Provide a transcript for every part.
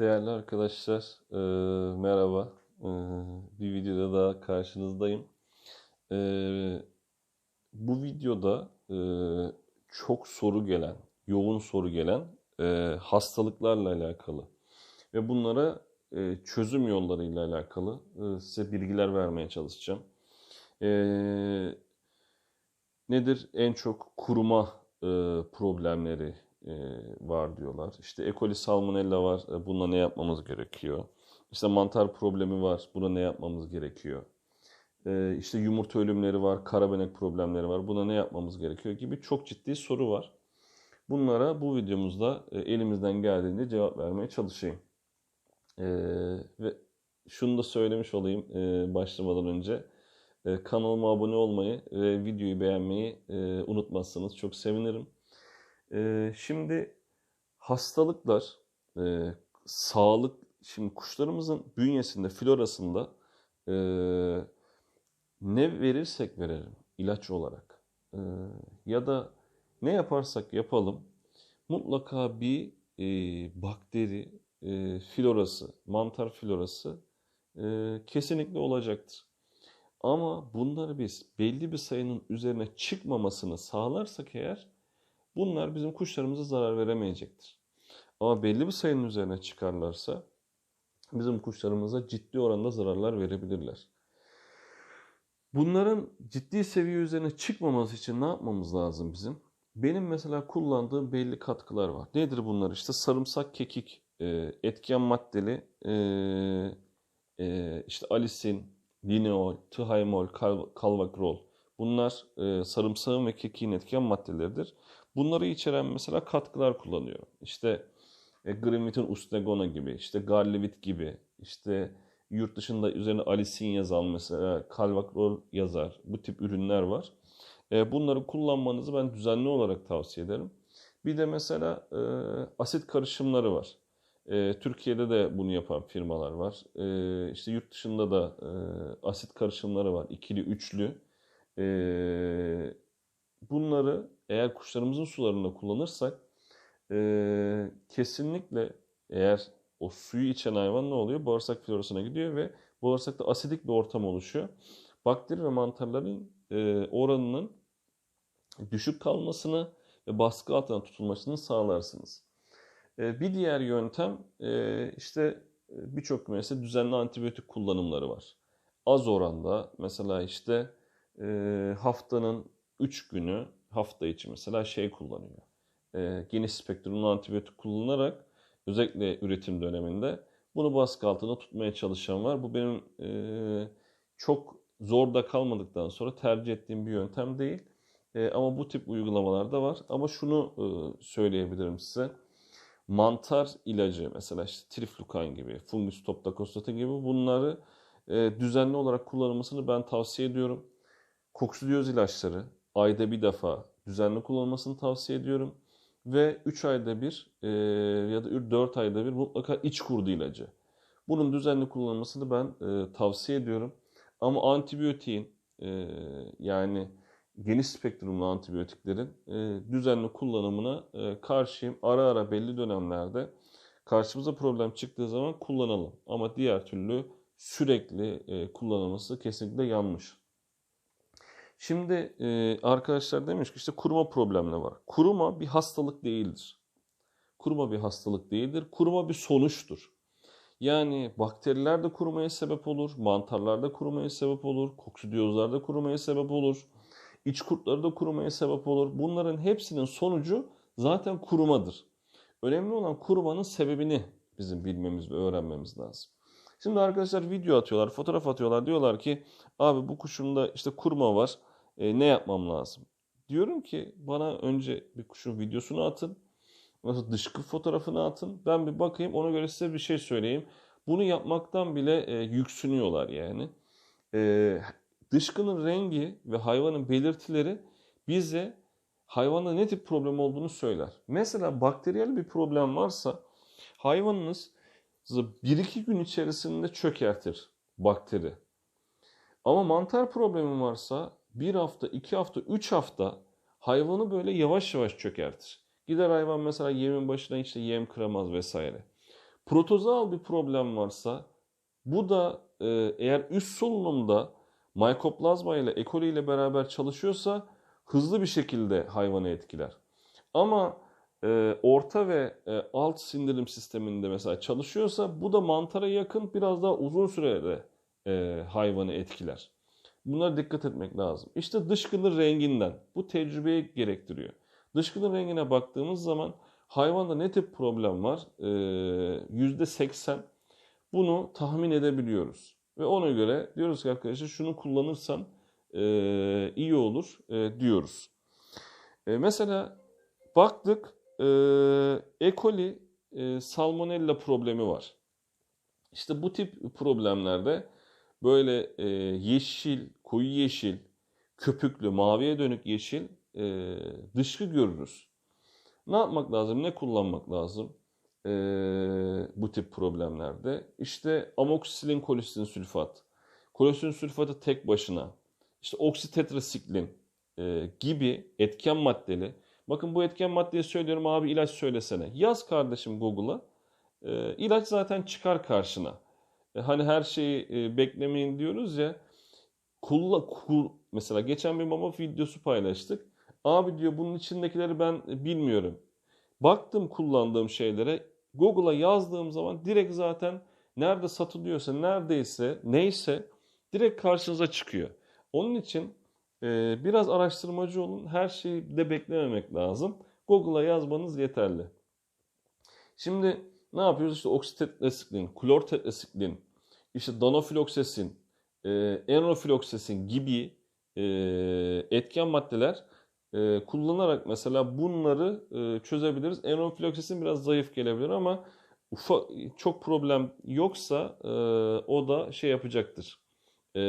Değerli arkadaşlar, e, merhaba. E, bir videoda daha karşınızdayım. E, bu videoda e, çok soru gelen, yoğun soru gelen e, hastalıklarla alakalı ve bunlara e, çözüm yollarıyla alakalı e, size bilgiler vermeye çalışacağım. E, nedir? En çok kuruma e, problemleri var diyorlar. İşte E. salmonella var. E, Buna ne yapmamız gerekiyor? İşte mantar problemi var. Buna ne yapmamız gerekiyor? E, İşte yumurta ölümleri var, karabenek problemleri var. Buna ne yapmamız gerekiyor gibi çok ciddi soru var. Bunlara bu videomuzda e, elimizden geldiğince cevap vermeye çalışayım. E, ve şunu da söylemiş olayım e, başlamadan önce. E, kanalıma abone olmayı ve videoyu beğenmeyi e, unutmazsanız çok sevinirim. E, şimdi hastalıklar, e, sağlık, şimdi kuşlarımızın bünyesinde, florasında e, ne verirsek verelim ilaç olarak e, ya da ne yaparsak yapalım mutlaka bir e, bakteri e, florası, mantar florası e, kesinlikle olacaktır. Ama bunları biz belli bir sayının üzerine çıkmamasını sağlarsak eğer bunlar bizim kuşlarımıza zarar veremeyecektir. Ama belli bir sayının üzerine çıkarlarsa bizim kuşlarımıza ciddi oranda zararlar verebilirler. Bunların ciddi seviye üzerine çıkmaması için ne yapmamız lazım bizim? Benim mesela kullandığım belli katkılar var. Nedir bunlar? İşte sarımsak, kekik, e, etken maddeli, e, e, işte alisin, lineol, tihaimol, kal, kalvakrol. Bunlar sarımsağın ve kekiğin etken maddeleridir. Bunları içeren mesela katkılar kullanıyorum. İşte e, Greenwith'in Ustegona gibi, işte Garlevit gibi, işte yurt dışında üzerine alisin yazan mesela kalvakrol yazar. Bu tip ürünler var. E, bunları kullanmanızı ben düzenli olarak tavsiye ederim. Bir de mesela e, asit karışımları var. E, Türkiye'de de bunu yapan firmalar var. E, işte yurt dışında da e, asit karışımları var. İkili, üçlü. E, bunları eğer kuşlarımızın sularında kullanırsak e, kesinlikle eğer o suyu içen hayvan ne oluyor? Bağırsak florasına gidiyor ve bağırsakta asidik bir ortam oluşuyor. Bakteri ve mantarların e, oranının düşük kalmasını ve baskı altına tutulmasını sağlarsınız. E, bir diğer yöntem e, işte birçok kümeste düzenli antibiyotik kullanımları var. Az oranda mesela işte e, haftanın 3 günü hafta içi mesela şey kullanıyor. E, geniş spektrumlu antibiyotik kullanarak özellikle üretim döneminde bunu baskı altında tutmaya çalışan var. Bu benim e, çok zorda kalmadıktan sonra tercih ettiğim bir yöntem değil. E, ama bu tip uygulamalar da var. Ama şunu e, söyleyebilirim size. Mantar ilacı mesela işte triflukan gibi, fungus toptakostatı gibi bunları e, düzenli olarak kullanılmasını ben tavsiye ediyorum. Koksudioz ilaçları ayda bir defa düzenli kullanılmasını tavsiye ediyorum. Ve 3 ayda bir e, ya da 4 ayda bir mutlaka iç kurdu ilacı. Bunun düzenli kullanılmasını ben e, tavsiye ediyorum. Ama antibiyotiğin e, yani geniş spektrumlu antibiyotiklerin e, düzenli kullanımına e, karşıyım. Ara ara belli dönemlerde karşımıza problem çıktığı zaman kullanalım. Ama diğer türlü sürekli e, kullanılması kesinlikle yanlış. Şimdi e, arkadaşlar demiş ki işte kuruma problemleri var. Kuruma bir hastalık değildir. Kuruma bir hastalık değildir. Kuruma bir sonuçtur. Yani bakteriler de kurumaya sebep olur, mantarlar da kurumaya sebep olur, koksudiyozlar da kurumaya sebep olur, iç kurtları da kurumaya sebep olur. Bunların hepsinin sonucu zaten kurumadır. Önemli olan kurumanın sebebini bizim bilmemiz ve öğrenmemiz lazım. Şimdi arkadaşlar video atıyorlar, fotoğraf atıyorlar. Diyorlar ki abi bu kuşumda işte kurma var. E, ne yapmam lazım? Diyorum ki bana önce bir kuşun videosunu atın. Nasıl dışkı fotoğrafını atın. Ben bir bakayım ona göre size bir şey söyleyeyim. Bunu yapmaktan bile e, yüksünüyorlar yani. E, dışkının rengi ve hayvanın belirtileri bize hayvanda ne tip problem olduğunu söyler. Mesela bakteriyel bir problem varsa hayvanınız 1-2 gün içerisinde çökertir bakteri. Ama mantar problemi varsa bir hafta, iki hafta, üç hafta hayvanı böyle yavaş yavaş çökertir. Gider hayvan mesela yemin başına işte yem kıramaz vesaire. Protozal bir problem varsa bu da e, eğer üst solunumda Mycoplasma ile E. ile beraber çalışıyorsa hızlı bir şekilde hayvanı etkiler. Ama e, orta ve e, alt sindirim sisteminde mesela çalışıyorsa bu da mantara yakın biraz daha uzun sürede e, hayvanı etkiler. Bunlara dikkat etmek lazım. İşte dışkının renginden. Bu tecrübeyi gerektiriyor. Dışkının rengine baktığımız zaman hayvanda ne tip problem var? Ee, %80 bunu tahmin edebiliyoruz. Ve ona göre diyoruz ki arkadaşlar şunu kullanırsan e, iyi olur e, diyoruz. E, mesela baktık e, E. coli e, salmonella problemi var. İşte bu tip problemlerde böyle e, yeşil, koyu yeşil, köpüklü, maviye dönük yeşil e, dışkı görürüz. Ne yapmak lazım? Ne kullanmak lazım? E, bu tip problemlerde. İşte amoksisilin kolistin sülfat, kolistin sülfatı tek başına, işte oksitetrasiklin e, gibi etken maddeli. Bakın bu etken maddeyi söylüyorum abi ilaç söylesene. Yaz kardeşim Google'a. E, ilaç zaten çıkar karşına. E, hani her şeyi e, beklemeyin diyoruz ya. Kulla, kul, mesela geçen bir mama videosu paylaştık. Abi diyor bunun içindekileri ben bilmiyorum. Baktım kullandığım şeylere Google'a yazdığım zaman direkt zaten nerede satılıyorsa neredeyse neyse direkt karşınıza çıkıyor. Onun için e, biraz araştırmacı olun. Her şeyi de beklememek lazım. Google'a yazmanız yeterli. Şimdi ne yapıyoruz? İşte oksitetrasiklin, klortetrasiklin, işte danofiloksesin, e, enrofiloksesin gibi e, etken maddeler e, kullanarak mesela bunları e, çözebiliriz. Enrofiloksesin biraz zayıf gelebilir ama ufa, çok problem yoksa e, o da şey yapacaktır. E,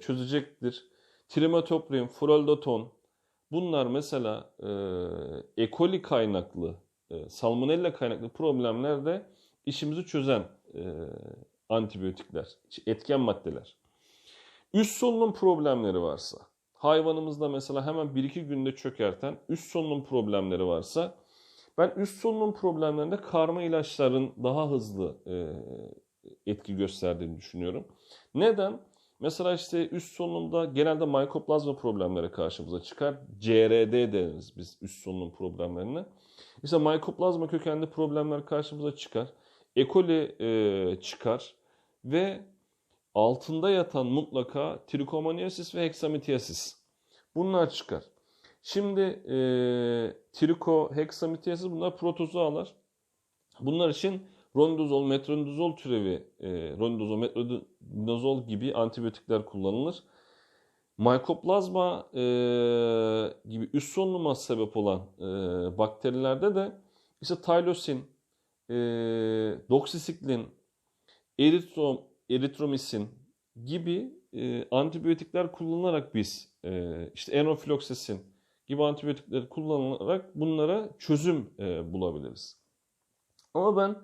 çözecektir. Trimetoprim, froldoton bunlar mesela e, E. coli kaynaklı, e, salmonella kaynaklı problemlerde işimizi çözen e, antibiyotikler, etken maddeler. Üst solunum problemleri varsa, hayvanımızda mesela hemen 1-2 günde çökerten üst solunum problemleri varsa ben üst solunum problemlerinde karma ilaçların daha hızlı e, etki gösterdiğini düşünüyorum. Neden? Mesela işte üst solunumda genelde mykoplazma problemleri karşımıza çıkar. CRD deriz biz üst solunum problemlerine. İşte mykoplazma kökenli problemler karşımıza çıkar. E. coli e, çıkar ve altında yatan mutlaka trikomoniasis ve heksamitiasis. Bunlar çıkar. Şimdi e, triko, heksamitiasis bunlar protozoalar. Bunlar için rondozol, metronidazol türevi, e, rondozol, metronidazol gibi antibiyotikler kullanılır. Mykoplazma e, gibi üst solunuma sebep olan e, bakterilerde de işte tylosin, e, doksisiklin, eritrom, eritromisin gibi e, antibiyotikler kullanılarak biz e, işte enofiloksesin gibi antibiyotikleri kullanarak bunlara çözüm e, bulabiliriz. Ama ben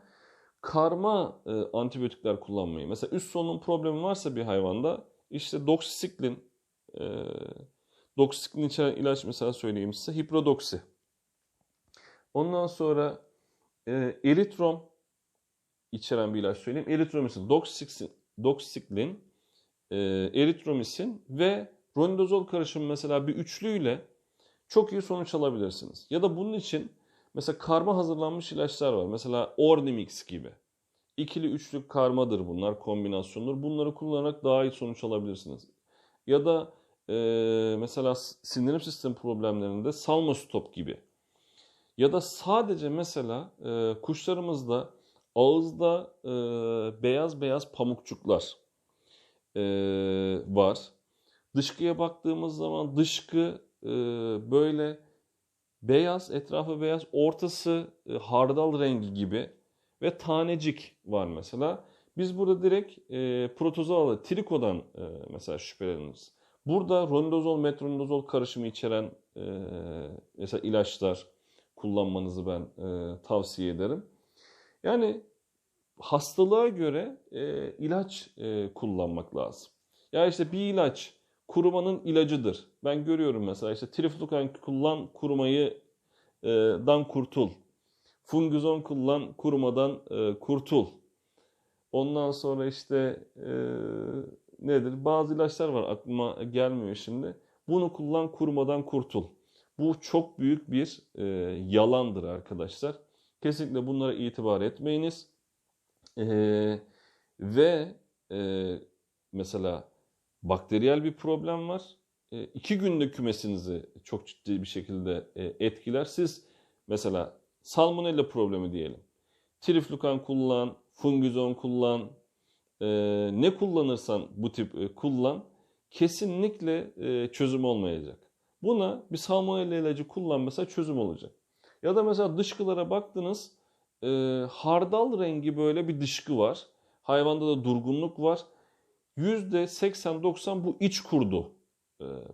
karma e, antibiyotikler kullanmayı, mesela üst solunum problemi varsa bir hayvanda işte doksisiklin, e, doksisiklin içeren ilaç mesela söyleyeyim size hiprodoksi. Ondan sonra e, eritrom içeren bir ilaç söyleyeyim. Eritromisin, doksiklin, doksiklin e, eritromisin ve ronidazol karışımı mesela bir üçlüyle çok iyi sonuç alabilirsiniz. Ya da bunun için mesela karma hazırlanmış ilaçlar var. Mesela Ornimix gibi. İkili üçlü karmadır bunlar, kombinasyondur. Bunları kullanarak daha iyi sonuç alabilirsiniz. Ya da e, mesela sindirim sistemi problemlerinde Salmostop gibi. Ya da sadece mesela e, kuşlarımızda ağızda e, beyaz beyaz pamukçuklar e, var. Dışkıya baktığımız zaman dışkı e, böyle beyaz, etrafı beyaz, ortası e, hardal rengi gibi ve tanecik var mesela. Biz burada direkt e, protozoalı trikodan e, mesela şüpheleniriz. Burada ronidazol, metronidazol karışımı içeren e, mesela ilaçlar kullanmanızı ben e, tavsiye ederim. Yani hastalığa göre e, ilaç e, kullanmak lazım. Ya işte bir ilaç kurumanın ilacıdır. Ben görüyorum mesela işte triflukan kullan kurumayı e, dan kurtul. Fungizon kullan, kurumadan e, kurtul. Ondan sonra işte e, nedir? Bazı ilaçlar var aklıma gelmiyor şimdi. Bunu kullan, kurumadan kurtul. Bu çok büyük bir e, yalandır arkadaşlar. Kesinlikle bunlara itibar etmeyiniz. E, ve e, mesela bakteriyel bir problem var. E, iki günde kümesinizi çok ciddi bir şekilde e, etkiler. Siz mesela salmonella problemi diyelim. Triflukan kullan, fungizon kullan, e, ne kullanırsan bu tip e, kullan kesinlikle e, çözüm olmayacak. Buna bir salmonella ilacı kullan mesela çözüm olacak. Ya da mesela dışkılara baktınız e, hardal rengi böyle bir dışkı var. Hayvanda da durgunluk var. %80-90 bu iç kurdu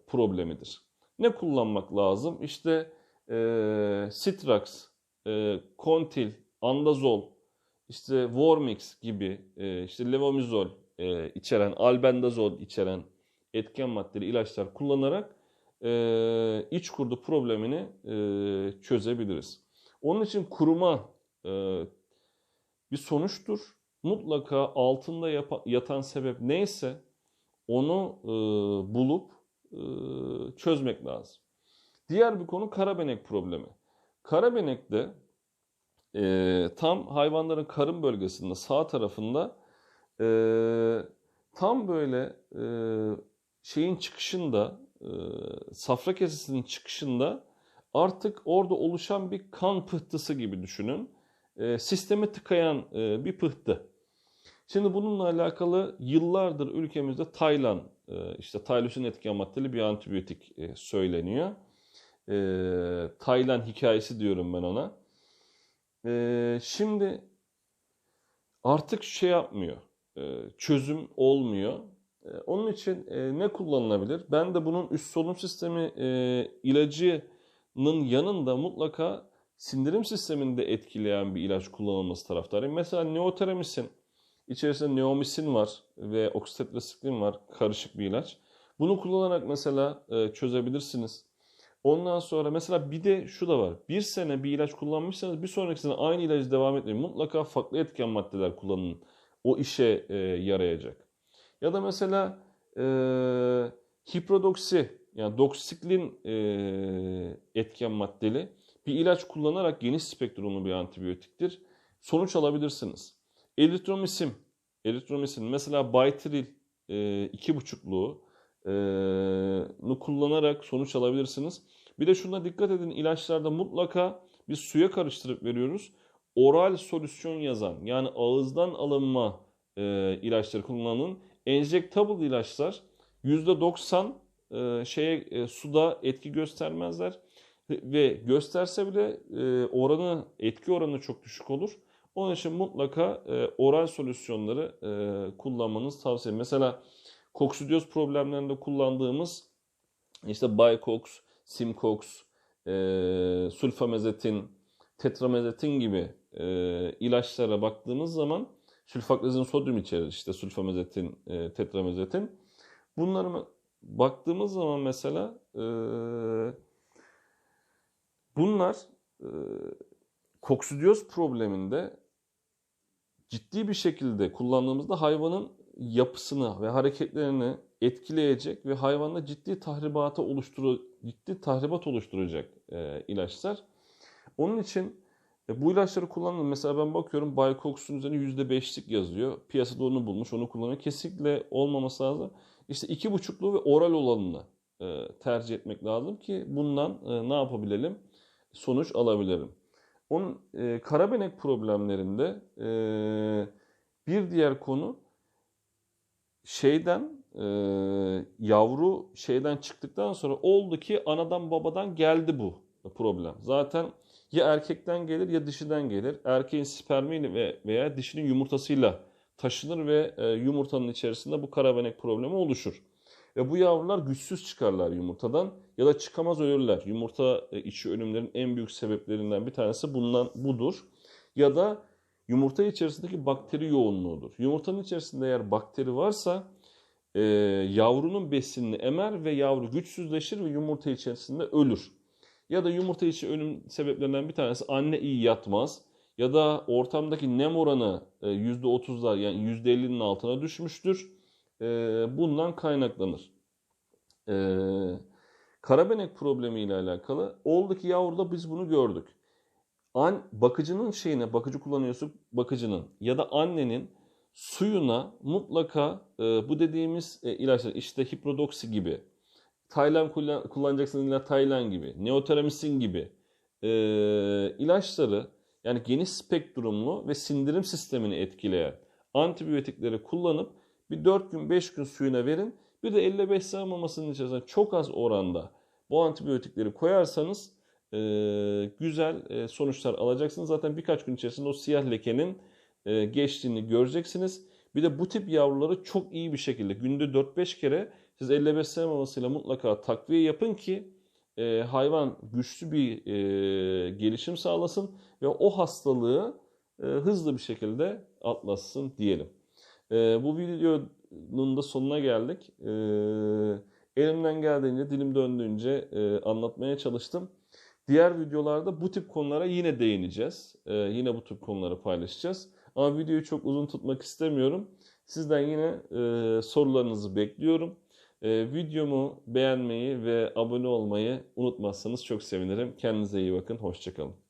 problemidir. Ne kullanmak lazım? İşte e, Citrax, e, Contil, Andazol, işte Vormix gibi, e, işte Levomizol e, içeren, Albendazol içeren etken maddeli ilaçlar kullanarak e, iç kurdu problemini çözebiliriz. Onun için kuruma bir sonuçtur. Mutlaka altında yatan sebep neyse onu bulup çözmek lazım. Diğer bir konu karabenek problemi. Karabenekte e, tam hayvanların karın bölgesinde sağ tarafında e, tam böyle e, şeyin çıkışında e, safra kesesinin çıkışında artık orada oluşan bir kan pıhtısı gibi düşünün. E, sisteme tıkayan e, bir pıhtı. Şimdi bununla alakalı yıllardır ülkemizde Taylan, e, işte Taylusin etken maddeli bir antibiyotik e, söyleniyor. E, Taylan hikayesi diyorum ben ona. E, şimdi artık şey yapmıyor, e, çözüm olmuyor. E, onun için e, ne kullanılabilir? Ben de bunun üst solunum sistemi e, ilacının yanında mutlaka sindirim sistemini de etkileyen bir ilaç kullanılması taraftarıyım. Mesela neoteramisin içerisinde neomisin var ve oksitetrasiklin var karışık bir ilaç. Bunu kullanarak mesela e, çözebilirsiniz. Ondan sonra mesela bir de şu da var. Bir sene bir ilaç kullanmışsanız bir sonraki sene aynı ilacı devam etmeyin. Mutlaka farklı etken maddeler kullanın. O işe e, yarayacak. Ya da mesela e, hiprodoksi yani doksiklin e, etken maddeli bir ilaç kullanarak geniş spektrumlu bir antibiyotiktir. Sonuç alabilirsiniz. Eritromisin, eritromisin mesela Baytril e, iki buçukluğu e, nu kullanarak sonuç alabilirsiniz. Bir de şuna dikkat edin ilaçlarda mutlaka bir suya karıştırıp veriyoruz. Oral solüsyon yazan yani ağızdan alınma e, ilaçları kullanın. Enjektable ilaçlar %90 e, şeye e, suda etki göstermezler ve gösterse bile e, oranı etki oranı çok düşük olur. Onun için mutlaka e, oral solüsyonları e, kullanmanız tavsiye. Mesela koksidioz problemlerinde kullandığımız işte Bicox, Simcox, e, sulfamezetin, tetramezetin gibi e, ilaçlara baktığımız zaman sülfaklazin sodyum içerir işte sulfamezetin, e, tetramezetin. Bunlara baktığımız zaman mesela e, bunlar e, koksidioz probleminde ciddi bir şekilde kullandığımızda hayvanın yapısını ve hareketlerini etkileyecek ve hayvanda ciddi tahribata oluşturu ciddi tahribat oluşturacak e, ilaçlar. Onun için e, bu ilaçları kullanın. Mesela ben bakıyorum Baycox'un üzerine %5'lik yazıyor. Piyasada onu bulmuş, onu kullanıyor. Kesinlikle olmaması lazım. İşte iki buçuklu ve oral olanını e, tercih etmek lazım ki bundan e, ne yapabilelim? Sonuç alabilelim. Onun e, karabenek problemlerinde e, bir diğer konu şeyden e, yavru şeyden çıktıktan sonra oldu ki anadan babadan geldi bu problem. Zaten ya erkekten gelir ya dişiden gelir. Erkeğin spermiyle ve veya dişinin yumurtasıyla taşınır ve e, yumurtanın içerisinde bu karabenek problemi oluşur. Ve bu yavrular güçsüz çıkarlar yumurtadan ya da çıkamaz ölürler. Yumurta e, içi ölümlerin en büyük sebeplerinden bir tanesi bundan budur. Ya da yumurta içerisindeki bakteri yoğunluğudur. Yumurtanın içerisinde eğer bakteri varsa e, yavrunun besinini emer ve yavru güçsüzleşir ve yumurta içerisinde ölür. Ya da yumurta içi ölüm sebeplerinden bir tanesi anne iyi yatmaz. ya da ortamdaki nem oranı e, %30'lar yani %50'nin altına düşmüştür. E, bundan kaynaklanır. E, karabenek problemi ile alakalı oldu ki yavruda biz bunu gördük. An, bakıcının şeyine, bakıcı kullanıyorsa bakıcının ya da annenin suyuna mutlaka e, bu dediğimiz e, ilaçlar işte hiprodoksi gibi, Taylan kullan, kullanacaksınız illa Taylan gibi, neoteramisin gibi e, ilaçları yani geniş spektrumlu ve sindirim sistemini etkileyen antibiyotikleri kullanıp bir 4 gün 5 gün suyuna verin. Bir de 55 saat mamasının içerisine çok az oranda bu antibiyotikleri koyarsanız e, güzel e, sonuçlar alacaksınız. Zaten birkaç gün içerisinde o siyah lekenin e, geçtiğini göreceksiniz. Bir de bu tip yavruları çok iyi bir şekilde günde 4-5 kere siz 55 saat mamasıyla mutlaka takviye yapın ki e, hayvan güçlü bir e, gelişim sağlasın ve o hastalığı e, hızlı bir şekilde atlatsın diyelim. E, bu videonun da sonuna geldik. E, elimden geldiğince, dilim döndüğünce e, anlatmaya çalıştım. Diğer videolarda bu tip konulara yine değineceğiz. E, yine bu tip konuları paylaşacağız. Ama videoyu çok uzun tutmak istemiyorum. Sizden yine e, sorularınızı bekliyorum. E, videomu beğenmeyi ve abone olmayı unutmazsanız çok sevinirim. Kendinize iyi bakın. Hoşçakalın.